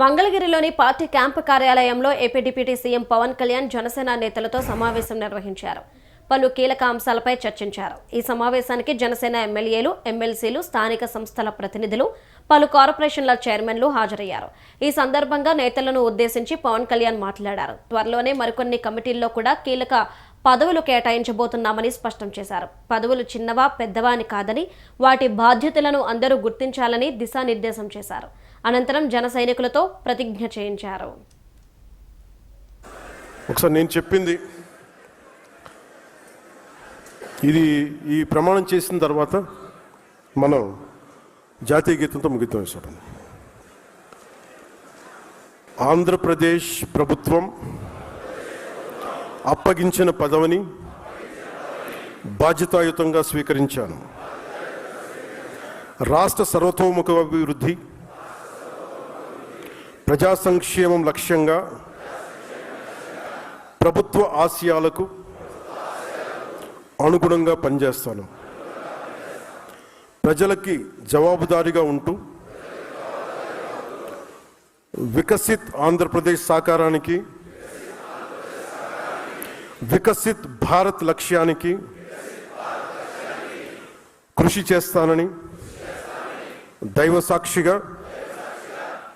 మంగళగిరిలోని party camp కార్యాలయంలో AP deputy CM Pawan Kalyan Janasena నేతలతో సమావేశం నిర్వహించారు. పలు కీలక అంశాలపై చర్చించారు. ఈ సమావేశానికి జనసేన ఎమ్మెల్యేలు ఎమ్మెల్సీలు స్థానిక సంస్థల ప్రతినిధులు పలు కార్పొరేషన్ల చైర్మన్లు హాజరయ్యారు. ఈ సందర్భంగా నేతలను ఉద్దేశించి పవన్ కళ్యాణ్ మాట్లాడారు. త్వరలోనే మరికొన్ని కమిటీల్లో కూడా కీలక పదవులు కేటాయించబోతున్నామని స్పష్టం చేశారు. పదవులు చిన్నవా పెద్దవా అని కాదని వాటి బాధ్యతలను అందరూ గుర్తించాలని దిశానిర్దేశం చేశారు. అనంతరం జన సైనికులతో ప్రతిజ్ఞ చేయించారు. ఒకసారి నేను చెప్పింది. ఇది ఈ ప్రమాణం చేసిన తర్వాత మనం జాతీయ గీతంతో ముగిద్దాం ఇష్టం ఆంధ్రప్రదేశ్ ప్రభుత్వం అప్పగించిన పదవిని బాధ్యతాయుతంగా స్వీకరించాను. రాష్ట్ర సర్వతోముఖ అభివృద్ధి ప్రజా సంక్షేమం లక్ష్యంగా ప్రభుత్వ ఆశయాలకు అనుగుణంగా పనిచేస్తాను. ప్రజలకి జవాబుదారీగా ఉంటూ వికసిత్ ఆంధ్రప్రదేశ్ సాకారానికి వికసిత్ భారత్ లక్ష్యానికి కృషి చేస్తానని దైవ సాక్షిగా